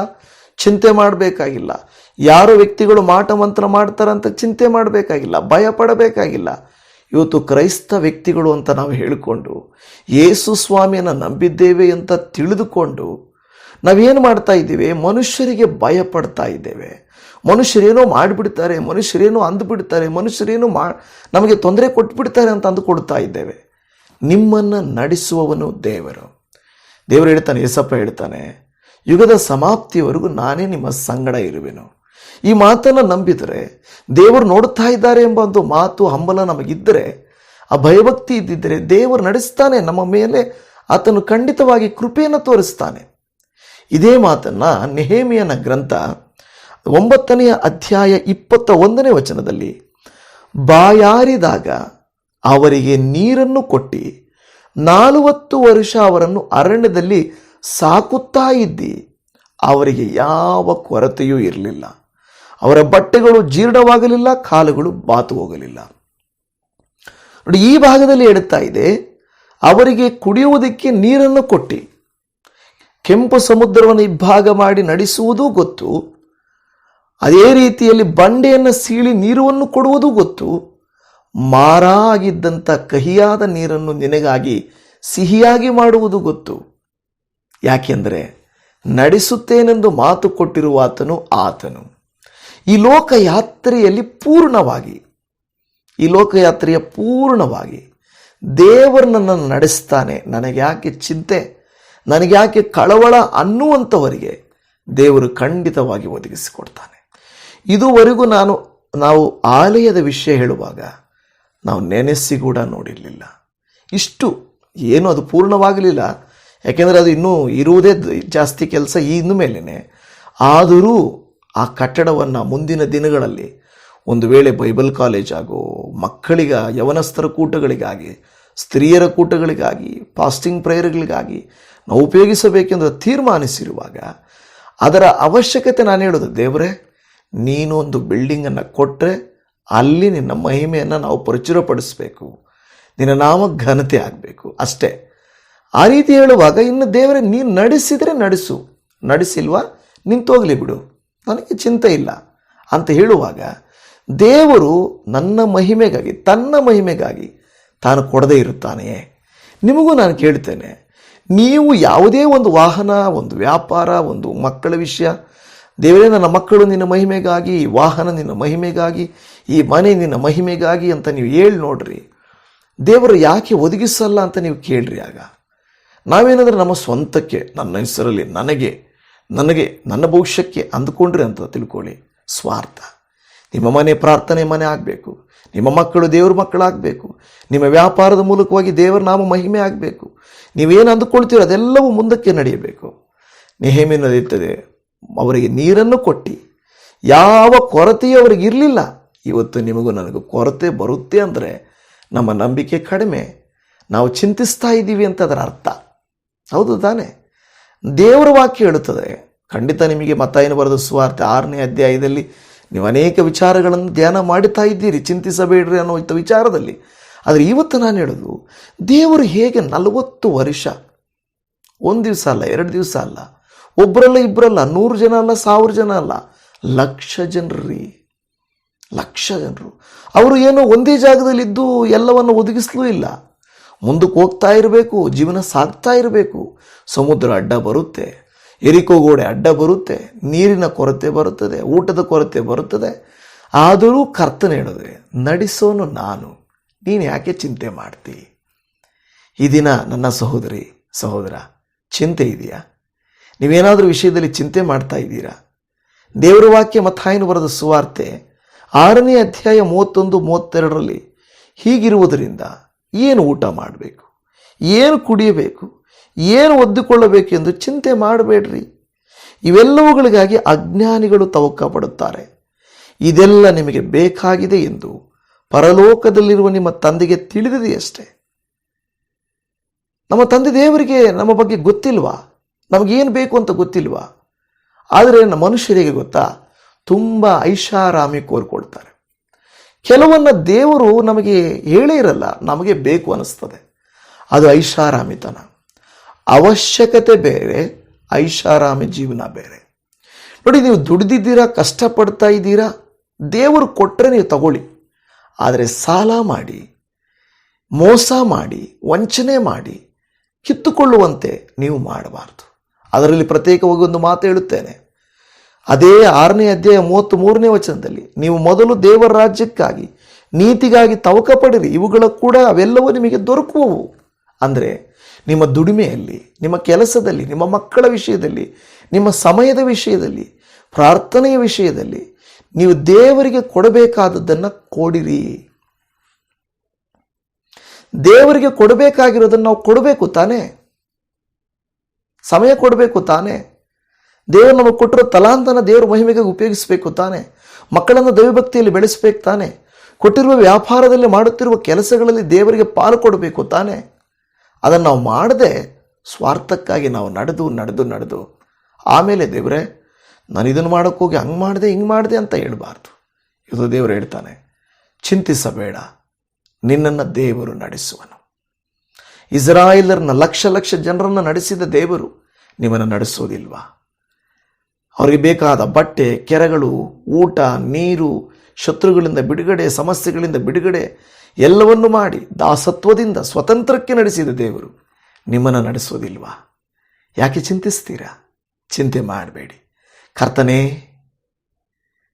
ಚಿಂತೆ ಮಾಡಬೇಕಾಗಿಲ್ಲ. ಯಾರೋ ವ್ಯಕ್ತಿಗಳು ಮಾಟ ಮಂತ್ರ ಮಾಡ್ತಾರೆ ಅಂತ ಚಿಂತೆ ಮಾಡಬೇಕಾಗಿಲ್ಲ. ಭಯ ಪಡಬೇಕಾಗಿಲ್ಲ. ಇವತ್ತು ಕ್ರೈಸ್ತ ವ್ಯಕ್ತಿಗಳು ಅಂತ ನಾವು ಹೇಳಿಕೊಂಡು, ಯೇಸು ಸ್ವಾಮಿಯನ್ನು ನಂಬಿದ್ದೇವೆ ಅಂತ ತಿಳಿದುಕೊಂಡು ನಾವೇನು ಮಾಡ್ತಾ ಇದ್ದೀವಿ? ಮನುಷ್ಯರಿಗೆ ಭಯ ಪಡ್ತಾ ಇದ್ದೇವೆ. ಮನುಷ್ಯರೇನೋ ಮಾಡಿಬಿಡ್ತಾರೆ, ಮನುಷ್ಯರೇನೋ ಅಂದುಬಿಡ್ತಾರೆ, ಮನುಷ್ಯರೇನೋ ಮಾ, ನಮಗೆ ತೊಂದರೆ ಕೊಟ್ಬಿಡ್ತಾರೆ ಅಂತ ಅಂದುಕೊಡ್ತಾ ಇದ್ದೇವೆ. ನಿಮ್ಮನ್ನು ನಡೆಸುವವನು ದೇವರು. ದೇವರು ಹೇಳ್ತಾನೆ ಯೇಸಪ್ಪ ಹೇಳ್ತಾನೆ, ಯುಗದ ಸಮಾಪ್ತಿಯವರೆಗೂ ನಾನೇ ನಿಮ್ಮ ಸಂಗಡ ಇರುವೆನು. ಈ ಮಾತನ್ನು ನಂಬಿದರೆ, ದೇವರು ನೋಡ್ತಾ ಇದ್ದಾರೆ ಎಂಬ ಒಂದು ಮಾತು ಹಂಬಲ ನಮಗಿದ್ದರೆ ಆ ಭಯಭಕ್ತಿ ಇದ್ದಿದ್ದರೆ ದೇವರು ನಡೆಸ್ತಾನೆ, ನಮ್ಮ ಮೇಲೆ ಆತನು ಖಂಡಿತವಾಗಿ ಕೃಪೆಯನ್ನು ತೋರಿಸ್ತಾನೆ. ಇದೇ ಮಾತನ್ನು ನೆಹೇಮಿಯನ ಗ್ರಂಥ ಒಂಬತ್ತನೆಯ ಅಧ್ಯಾಯ ಇಪ್ಪತ್ತ ಒಂದನೇ ವಚನದಲ್ಲಿ, ಬಾಯಾರಿದಾಗ ಅವರಿಗೆ ನೀರನ್ನು ಕೊಟ್ಟು ನಾಲ್ವತ್ತು ವರ್ಷ ಅವರನ್ನು ಅರಣ್ಯದಲ್ಲಿ ಸಾಕುತ್ತಾ ಇದ್ದಿ. ಅವರಿಗೆ ಯಾವ ಕೊರತೆಯೂ ಇರಲಿಲ್ಲ. ಅವರ ಬಟ್ಟೆಗಳು ಜೀರ್ಣವಾಗಲಿಲ್ಲ, ಕಾಲುಗಳು ಬಾತು ಹೋಗಲಿಲ್ಲ. ನೋಡಿ, ಈ ಭಾಗದಲ್ಲಿ ಹೇಳುತ್ತಾ ಇದೆ, ಅವರಿಗೆ ಕುಡಿಯುವುದಕ್ಕೆ ನೀರನ್ನು ಕೊಟ್ಟಿ. ಕೆಂಪು ಸಮುದ್ರವನ್ನು ಇಬ್ಬಾಗ ಮಾಡಿ ನಡೆಸುವುದೂ ಗೊತ್ತು. ಅದೇ ರೀತಿಯಲ್ಲಿ ಬಂಡೆಯನ್ನು ಸೀಳಿ ನೀರನ್ನು ಕೊಡುವುದೂ ಗೊತ್ತು. ಮಾರಾ ಆಗಿದ್ದಂಥ ಕಹಿಯಾದ ನೀರನ್ನು ನಿನಗಾಗಿ ಸಿಹಿಯಾಗಿ ಮಾಡುವುದು ಗೊತ್ತು. ಯಾಕೆಂದರೆ ನಡೆಸುತ್ತೇನೆಂದು ಮಾತು ಕೊಟ್ಟಿರುವ ಆತನು. ಆತನು ಈ ಲೋಕಯಾತ್ರೆಯಲ್ಲಿ ಪೂರ್ಣವಾಗಿ, ಈ ಲೋಕಯಾತ್ರೆಯ ಪೂರ್ಣವಾಗಿ ದೇವರು ನನ್ನನ್ನು ನಡೆಸ್ತಾನೆ. ನನಗೆ ಯಾಕೆ ಚಿಂತೆ ನನಗೆ ಯಾಕೆ ಕಳವಳ ಅನ್ನುವಂಥವರಿಗೆ ದೇವರು ಖಂಡಿತವಾಗಿ ಒದಗಿಸಿಕೊಡ್ತಾನೆ. ಇದುವರೆಗೂ ನಾನು, ನಾವು ಆಲಯದ ವಿಷಯ ಹೇಳುವಾಗ ನಾವು ನೆನೆಸಿ ಕೂಡ ನೋಡಿರಲಿಲ್ಲ. ಇಷ್ಟು ಏನು ಅದು ಪೂರ್ಣವಾಗಲಿಲ್ಲ. ಯಾಕೆಂದರೆ ಅದು ಇನ್ನೂ ಇರುವುದೇ ಜಾಸ್ತಿ ಕೆಲಸ ಇನ್ನು ಮೇಲೇ ಆದರೂ ಆ ಕಟ್ಟಡವನ್ನು ಮುಂದಿನ ದಿನಗಳಲ್ಲಿ ಒಂದು ವೇಳೆ ಬೈಬಲ್ ಕಾಲೇಜ್ ಆಗೋ, ಮಕ್ಕಳಿಗ, ಯವನಸ್ಥರ ಕೂಟಗಳಿಗಾಗಿ, ಸ್ತ್ರೀಯರ ಕೂಟಗಳಿಗಾಗಿ ಫಾಸ್ಟಿಂಗ್ ಪ್ರೇಯರ್ಗಳಿಗಾಗಿ ನಾವು ಉಪಯೋಗಿಸಬೇಕೆಂದು ತೀರ್ಮಾನಿಸಿರುವಾಗ ಅದರ ಅವಶ್ಯಕತೆ ನಾನು ಹೇಳೋದು, ದೇವರೇ ನೀನು ಒಂದು ಬಿಲ್ಡಿಂಗನ್ನು ಕೊಟ್ಟರೆ ಅಲ್ಲಿ ನಿನ್ನ ಮಹಿಮೆಯನ್ನು ನಾವು ಪ್ರಚುರಪಡಿಸಬೇಕು. ನಿನ್ನ ನಾಮ ಘನತೆ ಆಗಬೇಕು. ಅಷ್ಟೇ. ಆ ರೀತಿ ಹೇಳುವಾಗ ಇನ್ನು ದೇವರೇ, ನೀನು ನಡೆಸಿದರೆ ನಡೆಸು. ನಡೆಸಿಲ್ವಾ? ನಿಂತೋಗಲಿ ಬಿಡು. ನನಗೆ ಚಿಂತೆ ಇಲ್ಲ. ಅಂತ ಹೇಳುವಾಗ ದೇವರು ನನ್ನ ಮಹಿಮೆಗಾಗಿ, ತನ್ನ ಮಹಿಮೆಗಾಗಿ ತಾನು ಕೊಡದೇ ಇರುತ್ತಾನೆಯೇ? ನಿಮಗೂ ನಾನು ಕೇಳ್ತೇನೆ. ನೀವು ಯಾವುದೇ ಒಂದು ವಾಹನ, ಒಂದು ವ್ಯಾಪಾರ, ಒಂದು ಮಕ್ಕಳ ವಿಷಯ ದೇವರೇ, ನನ್ನ ಮಕ್ಕಳು ನಿನ್ನ ಮಹಿಮೆಗಾಗಿ ಈ ವಾಹನ ನಿನ್ನ ಮಹಿಮೆಗಾಗಿ, ಈ ಮನೆ ನಿನ್ನ ಮಹಿಮೆಗಾಗಿ ಅಂತ ನೀವು ಹೇಳಿ ನೋಡ್ರಿ. ದೇವರು ಯಾಕೆ ಒದಗಿಸಲ್ಲ ಅಂತ ನೀವು ಕೇಳ್ರಿ ಆಗ. ನಾವೇನಾದ್ರೆ ನಮ್ಮ ಸ್ವಂತಕ್ಕೆ, ನನ್ನ ಹೆಸರಲ್ಲಿ ನನಗೆ ನನಗೆ, ನನ್ನ ಭವಿಷ್ಯಕ್ಕೆ ಅಂದುಕೊಂಡ್ರಿ ಅಂತ ತಿಳ್ಕೊಳ್ಳಿ. ಸ್ವಾರ್ಥ. ನಿಮ್ಮ ಮನೆ ಪ್ರಾರ್ಥನೆ ಮನೆ ಆಗಬೇಕು. ನಿಮ್ಮ ಮಕ್ಕಳು ದೇವ್ರ ಮಕ್ಕಳಾಗಬೇಕು. ನಿಮ್ಮ ವ್ಯಾಪಾರದ ಮೂಲಕವಾಗಿ ದೇವರ ನಾಮ ಮಹಿಮೆ ಆಗಬೇಕು. ನೀವೇನು ಅಂದುಕೊಳ್ತೀರೋ ಅದೆಲ್ಲವೂ ಮುಂದಕ್ಕೆ ನಡೆಯಬೇಕು. ನೆಹಮಿನದಿರ್ತದೆ ಅವರಿಗೆ ನೀರನ್ನು ಕೊಟ್ಟು. ಯಾವ ಕೊರತೆಯೂ ಅವರಿಗೆ ಇರಲಿಲ್ಲ. ಇವತ್ತು ನಿಮಗೂ ನನಗೂ ಕೊರತೆ ಬರುತ್ತೆ ಅಂದರೆ ನಮ್ಮ ನಂಬಿಕೆ ಕಡಿಮೆ. ನಾವು ಚಿಂತಿಸ್ತಾ ಇದ್ದೀವಿ ಅಂತ ಅದರ ಅರ್ಥ. ಹೌದು ತಾನೇ. ದೇವರ ವಾಕ್ಯ ಹೇಳುತ್ತದೆ. ಖಂಡಿತ ನಿಮಗೆ ಮತ್ತಾಯನ ಬರೆದ ಸುವಾರ್ತೆ ಆರನೇ ಅಧ್ಯಾಯದಲ್ಲಿ ನೀವು ಅನೇಕ ವಿಚಾರಗಳನ್ನು ಧ್ಯಾನ ಮಾಡುತ್ತಾ ಇದ್ದೀರಿ. ಚಿಂತಿಸಬೇಡ್ರಿ ಅನ್ನೋ ಇಂಥ ವಿಚಾರದಲ್ಲಿ. ಆದರೆ ಇವತ್ತು ನಾನು ಹೇಳೋದು, ದೇವರು ಹೇಗೆ ನಲವತ್ತು ವರ್ಷ, ಒಂದು ದಿವಸ ಅಲ್ಲ, ಎರಡು ದಿವಸ ಅಲ್ಲ ಒಬ್ಬರಲ್ಲ ಇಬ್ಬರಲ್ಲ ನೂರು ಜನ ಅಲ್ಲ, ಸಾವಿರ ಜನ ಅಲ್ಲ, ಲಕ್ಷ ಜನರಿ, ಲಕ್ಷ ಜನರು. ಅವರು ಏನೋ ಒಂದೇ ಜಾಗದಲ್ಲಿ ಇದ್ದು ಎಲ್ಲವನ್ನು ಒದಗಿಸಲೂ ಇಲ್ಲ. ಮುಂದಕ್ಕೆ ಹೋಗ್ತಾ ಇರಬೇಕು, ಜೀವನ ಸಾಗ್ತಾ ಇರಬೇಕು. ಸಮುದ್ರ ಅಡ್ಡ ಬರುತ್ತೆ ಎರಿಕೋಗೋಡೆ ಅಡ್ಡ ಬರುತ್ತೆ, ನೀರಿನ ಕೊರತೆ ಬರುತ್ತದೆ, ಊಟದ ಕೊರತೆ ಬರುತ್ತದೆ. ಆದರೂ ಕರ್ತನ ಹೇಳಿದ್ರೆ ನಡೆಸೋನು ನಾನು, ನೀನು ಯಾಕೆ ಚಿಂತೆ ಮಾಡ್ತಿ? ಈ ದಿನ ನನ್ನ ಸಹೋದರಿ, ಸಹೋದರ, ಚಿಂತೆ ಇದೆಯಾ? ನೀವೇನಾದರೂ ವಿಷಯದಲ್ಲಿ ಚಿಂತೆ ಮಾಡ್ತಾ ಇದ್ದೀರಾ? ದೇವರ ವಾಕ್ಯ ಮತ್ತಾಯನು ಬರೆದ ಸುವಾರ್ತೆ ಆರನೇ ಅಧ್ಯಾಯ ಮೂವತ್ತೊಂದು, ಮೂವತ್ತೆರಡರಲ್ಲಿ ಹೀಗಿರುವುದರಿಂದ ಏನು ಊಟ ಮಾಡಬೇಕು? ಏನು ಕುಡಿಯಬೇಕು? ಏನು ಒದ್ದುಕೊಳ್ಳಬೇಕು ಎಂದು ಚಿಂತೆ ಮಾಡಬೇಡ್ರಿ. ಇವೆಲ್ಲವುಗಳಿಗಾಗಿ ಅಜ್ಞಾನಿಗಳು ತವಕ ಪಡುತ್ತಾರೆ ಇದೆಲ್ಲ ನಿಮಗೆ ಬೇಕಾಗಿದೆ ಎಂದು ಪರಲೋಕದಲ್ಲಿರುವ ನಿಮ್ಮ ತಂದೆಗೆ ತಿಳಿದಿದೆಯಷ್ಟೇ. ನಮ್ಮ ತಂದೆ ದೇವರಿಗೆ ನಮ್ಮ ಬಗ್ಗೆ ಗೊತ್ತಿಲ್ವಾ? ನಮಗೇನು ಬೇಕು ಅಂತ ಗೊತ್ತಿಲ್ವಾ? ಆದರೆ ನಮ್ಮ ಮನುಷ್ಯರಿಗೆ ಗೊತ್ತಾ? ತುಂಬ ಐಷಾರಾಮಿ ಕೋರ್ಕೊಳ್ತಾರೆ ಕೆಲವನ್ನ ದೇವರು ನಮಗೆ ಹೇಳೇ ಇರಲ್ಲ, ನಮಗೆ ಬೇಕು ಅನ್ನಿಸ್ತದೆ ಅದು ಐಷಾರಾಮಿತನ. ಅವಶ್ಯಕತೆ ಬೇರೆ, ಐಷಾರಾಮಿ ಜೀವನ ಬೇರೆ. ನೋಡಿ, ನೀವು ದುಡಿದಿದ್ದೀರಾ, ಕಷ್ಟಪಡ್ತಾ ಇದ್ದೀರಾ, ದೇವರು ಕೊಟ್ಟರೆ ನೀವು ತಗೊಳ್ಳಿ. ಆದರೆ ಸಾಲ ಮಾಡಿ, ಮೋಸ ಮಾಡಿ, ವಂಚನೆ ಮಾಡಿ, ಕಿತ್ತುಕೊಳ್ಳುವಂತೆ ನೀವು ಮಾಡಬಾರ್ದು. ಅದರಲ್ಲಿ ಪ್ರತ್ಯೇಕವಾಗಿ ಒಂದು ಮಾತು ಹೇಳುತ್ತೇನೆ. ಅದೇ ಆರನೇ ಅಧ್ಯಾಯ ಮೂವತ್ತ್ ಮೂರನೇ ವಚನದಲ್ಲಿ, ನೀವು ಮೊದಲು ದೇವರ ರಾಜ್ಯಕ್ಕಾಗಿ, ನೀತಿಗಾಗಿ ತವಕ ಪಡಿರಿ ಇವುಗಳ ಕೂಡ ಅವೆಲ್ಲವೂ ನಿಮಗೆ ದೊರಕುವವು. ಅಂದರೆ, ನಿಮ್ಮ ದುಡಿಮೆಯಲ್ಲಿ, ನಿಮ್ಮ ಕೆಲಸದಲ್ಲಿ, ನಿಮ್ಮ ಮಕ್ಕಳ ವಿಷಯದಲ್ಲಿ, ನಿಮ್ಮ ಸಮಯದ ವಿಷಯದಲ್ಲಿ, ಪ್ರಾರ್ಥನೆಯ ವಿಷಯದಲ್ಲಿ, ನೀವು ದೇವರಿಗೆ ಕೊಡಬೇಕಾದದ್ದನ್ನು ಕೊಡಿರಿ. ದೇವರಿಗೆ ಕೊಡಬೇಕಾಗಿರೋದನ್ನು ನಾವು ಕೊಡಬೇಕು ತಾನೇ? ಸಮಯ ಕೊಡಬೇಕು ತಾನೇ. ದೇವರು ನಮಗೆ ಕೊಟ್ಟಿರೋ ತಲಾಂತನ ದೇವರ ಮಹಿಮೆಗೆ ಉಪಯೋಗಿಸಬೇಕು ತಾನೆ. ಮಕ್ಕಳನ್ನು ದೈವಭಕ್ತಿಯಲ್ಲಿ ಬೆಳೆಸಬೇಕು ತಾನೆ. ಕೊಟ್ಟಿರುವ ವ್ಯಾಪಾರದಲ್ಲಿ ಮಾಡುತ್ತಿರುವ ಕೆಲಸಗಳಲ್ಲಿ ದೇವರಿಗೆ ಪಾಲು ಕೊಡಬೇಕು ತಾನೆ. ಅದನ್ನು ನಾವು ಮಾಡದೆ ಸ್ವಾರ್ಥಕ್ಕಾಗಿ ನಾವು ನಡೆದು ನಡೆದು ನಡೆದು. ಆಮೇಲೆ ದೇವರೇ, ನಾನು ಇದನ್ನು ಮಾಡೋಕ್ಕೋಗಿ ಹಂಗೆ ಮಾಡಿದೆ, ಹಿಂಗೆ ಮಾಡಿದೆ ಅಂತ ಹೇಳಬಾರ್ದು. ಇದು ದೇವರು ಹೇಳ್ತಾನೆ, ಚಿಂತಿಸಬೇಡ, ನಿನ್ನನ್ನು ದೇವರು ನಡೆಸುವನು. ಇಸ್ರಾಯೇಲರನ್ನ ಲಕ್ಷ ಲಕ್ಷ ಜನರನ್ನು ನಡೆಸಿದ ದೇವರು ನಿಮ್ಮನ್ನು ನಡೆಸೋದಿಲ್ವ? ಅವರಿಗೆ ಬೇಕಾದ ಬಟ್ಟೆ, ಕೆರೆಗಳು, ಊಟ, ನೀರು, ಶತ್ರುಗಳಿಂದ ಬಿಡುಗಡೆ, ಸಮಸ್ಯೆಗಳಿಂದ ಬಿಡುಗಡೆ, ಎಲ್ಲವನ್ನು ಮಾಡಿ ದಾಸತ್ವದಿಂದ ಸ್ವತಂತ್ರಕ್ಕೆ ನಡೆಸಿದ ದೇವರು ನಿಮ್ಮನ್ನು ನಡೆಸೋದಿಲ್ವಾ? ಯಾಕೆ ಚಿಂತಿಸ್ತೀರಾ? ಚಿಂತೆ ಮಾಡಬೇಡಿ. ಕರ್ತನೇ,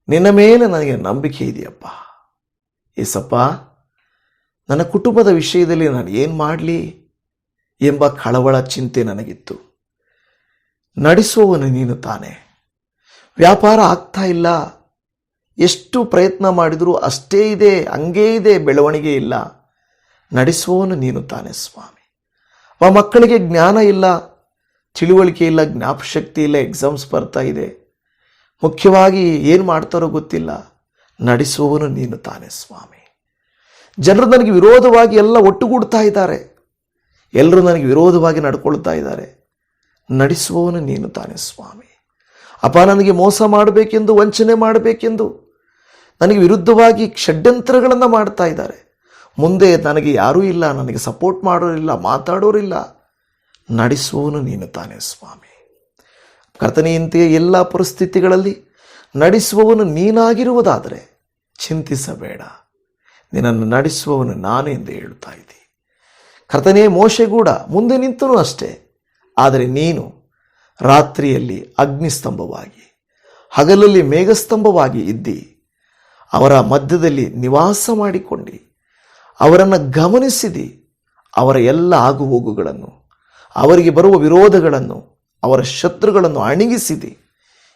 ನಿನ್ನ ಮೇಲೆ ನನಗೆ ನಂಬಿಕೆ ಇದೆಯಪ್ಪ. ಏಸಪ್ಪ, ನನ್ನ ಕುಟುಂಬದ ವಿಷಯದಲ್ಲಿ ನಾನು ಏನು ಮಾಡಲಿ ಎಂಬ ಕಳವಳ ಚಿಂತೆ ನನಗಿತ್ತು. ನಡೆಸುವವನು ನೀನು ತಾನೆ. ವ್ಯಾಪಾರ ಆಗ್ತಾ ಇಲ್ಲ. ಎಷ್ಟು ಪ್ರಯತ್ನ ಮಾಡಿದರೂ ಅಷ್ಟೇ ಇದೆ, ಹಂಗೇ ಇದೆ, ಬೆಳವಣಿಗೆ ಇಲ್ಲ. ನಡೆಸುವವನು ನೀನು ತಾನೆ ಸ್ವಾಮಿ. ಆ ಮಕ್ಕಳಿಗೆ ಜ್ಞಾನ ಇಲ್ಲ, ತಿಳುವಳಿಕೆ ಇಲ್ಲ, ಜ್ಞಾಪಶಕ್ತಿ ಇಲ್ಲ ಎಕ್ಸಾಮ್ಸ್ ಬರ್ತಾ ಇದೆ. ಮುಖ್ಯವಾಗಿ ಏನು ಮಾಡ್ತಾರೋ ಗೊತ್ತಿಲ್ಲ. ನಡೆಸುವವನು ನೀನು ತಾನೆ ಸ್ವಾಮಿ. ಜನರು ನನಗೆ ವಿರೋಧವಾಗಿ ಎಲ್ಲ ಒಟ್ಟುಗೂಡ್ತಾ ಇದ್ದಾರೆ. ಎಲ್ಲರೂ ನನಗೆ ವಿರೋಧವಾಗಿ ನಡ್ಕೊಳ್ತಾ ಇದ್ದಾರೆ. ನಡೆಸುವವನು ನೀನು ತಾನೇ ಸ್ವಾಮಿ. ಅಪ್ಪ, ನನಗೆ ಮೋಸ ಮಾಡಬೇಕೆಂದು, ವಂಚನೆ ಮಾಡಬೇಕೆಂದು, ನನಗೆ ವಿರುದ್ಧವಾಗಿ ಷಡ್ಯಂತ್ರಗಳನ್ನು ಮಾಡ್ತಾ ಇದ್ದಾರೆ. ಮುಂದೆ ನನಗೆ ಯಾರೂ ಇಲ್ಲ, ನನಗೆ ಸಪೋರ್ಟ್ ಮಾಡೋರಿಲ್ಲ, ಮಾತಾಡೋರಿಲ್ಲ. ನಡೆಸುವವನು ನೀನು ತಾನೇ ಸ್ವಾಮಿ. ಕರ್ತನೆಯಂತೆಯೇ ಎಲ್ಲ ಪರಿಸ್ಥಿತಿಗಳಲ್ಲಿ ನಡೆಸುವವನು ನೀನಾಗಿರುವುದಾದರೆ ಚಿಂತಿಸಬೇಡ. ನಿನ್ನನ್ನು ನಡೆಸುವವನು ನಾನು ಎಂದು ಹೇಳುತ್ತಾ ಕರ್ತನೆಯೇ ಕರ್ತನೇ ಮೋಶೆಗೂಡ ಮುಂದೆ ನಿಂತನು ಅಷ್ಟೇ. ಆದರೆ ನೀನು ರಾತ್ರಿಯಲ್ಲಿ ಅಗ್ನಿಸ್ತಂಭವಾಗಿ, ಹಗಲಲ್ಲಿ ಮೇಘಸ್ತಂಭವಾಗಿ ಇದ್ದಿ. ಅವರ ಮಧ್ಯದಲ್ಲಿ ನಿವಾಸ ಮಾಡಿಕೊಂಡು. ಅವರನ್ನು ಗಮನಿಸಿದಿ. ಅವರ ಎಲ್ಲ ಆಗುಹೋಗುಗಳನ್ನು, ಅವರಿಗೆ ಬರುವ ವಿರೋಧಗಳನ್ನು, ಅವರ ಶತ್ರುಗಳನ್ನು ಅಣಗಿಸಿದಿ.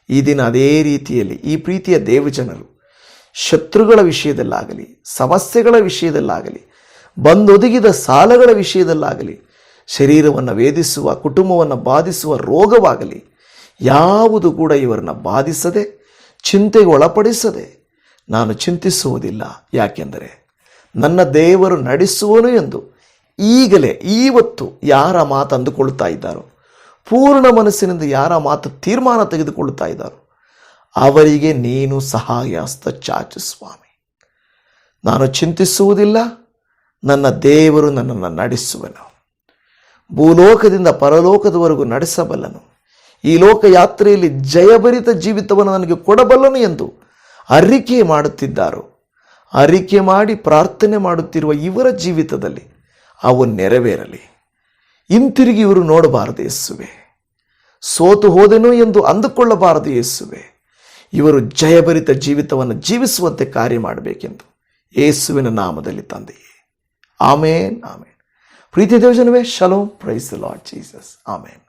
ಈ ದಿನ ಅದೇ ರೀತಿಯಲ್ಲಿ ಈ ಪ್ರೀತಿಯ ದೇವಜನರು ಶತ್ರುಗಳ ವಿಷಯದಲ್ಲಾಗಲಿ, ಸಮಸ್ಯೆಗಳ ವಿಷಯದಲ್ಲಾಗಲಿ, ಬಂದೊದಗಿದ ಸಾಲಗಳ ವಿಷಯದಲ್ಲಾಗಲಿ ಶರೀರವನ್ನು ವೇದಿಸುವ, ಕುಟುಂಬವನ್ನು ಬಾಧಿಸುವ ರೋಗವಾಗಲಿ, ಯಾವುದು ಕೂಡ ಇವರನ್ನು ಬಾಧಿಸದೆ, ಚಿಂತೆಗೆ ಒಳಪಡಿಸದೆ ನಾನು ಚಿಂತಿಸುವುದಿಲ್ಲ. ಯಾಕೆಂದರೆ ನನ್ನ ದೇವರು ನಡೆಸುವನು ಎಂದು ಈಗಲೇ ಇವತ್ತು ಯಾರ ಮಾತು ಅಂದುಕೊಳ್ತಾ ಇದ್ದಾರೋ, ಪೂರ್ಣ ಮನಸ್ಸಿನಿಂದ ಯಾರ ಮಾತು ತೀರ್ಮಾನ ತೆಗೆದುಕೊಳ್ಳುತ್ತಾ ಇದ್ದಾರೋ, ಅವರಿಗೆ ನೀನು ಸಹಾಯ ಹಸ್ತ ಚಾಚು ಸ್ವಾಮಿ. ನಾನು ಚಿಂತಿಸುವುದಿಲ್ಲ, ನನ್ನ ದೇವರು ನನ್ನನ್ನು ನಡೆಸುವನು. ಭೂಲೋಕದಿಂದ ಪರಲೋಕದವರೆಗೂ ನಡೆಸಬಲ್ಲನು. ಈ ಲೋಕ ಯಾತ್ರೆಯಲ್ಲಿ ಜಯಭರಿತ ಜೀವಿತವನ್ನು ನನಗೆ ಕೊಡಬಲ್ಲನು ಎಂದು ಅರಿಕೆ ಮಾಡುತ್ತಿದ್ದಾರೋ? ಅರಿಕೆ ಮಾಡಿ ಪ್ರಾರ್ಥನೆ ಮಾಡುತ್ತಿರುವ ಇವರ ಜೀವಿತದಲ್ಲಿ ಅವು ನೆರವೇರಲಿ. ಹಿಂತಿರುಗಿ ಇವರು ನೋಡಬಾರದು ಯೇಸುವೆ. ಸೋತು ಹೋದೆನೋ ಎಂದು ಅಂದುಕೊಳ್ಳಬಾರದು ಯೇಸುವೆ. ಇವರು ಜಯಭರಿತ ಜೀವಿತವನ್ನು ಜೀವಿಸುವಂತೆ ಕಾರ್ಯ ಮಾಡಬೇಕೆಂದು ಯೇಸುವಿನ ನಾಮದಲ್ಲಿ ತಂದೆಯೇ. Amen amen. ಪ್ರೀತಿ ದೇವಜನವೇ ಶಲೋ ಪ್ರೈಸ್ ಲಾರ್ಡ್ ಜೀಸಸ್ ಆಮೇನ್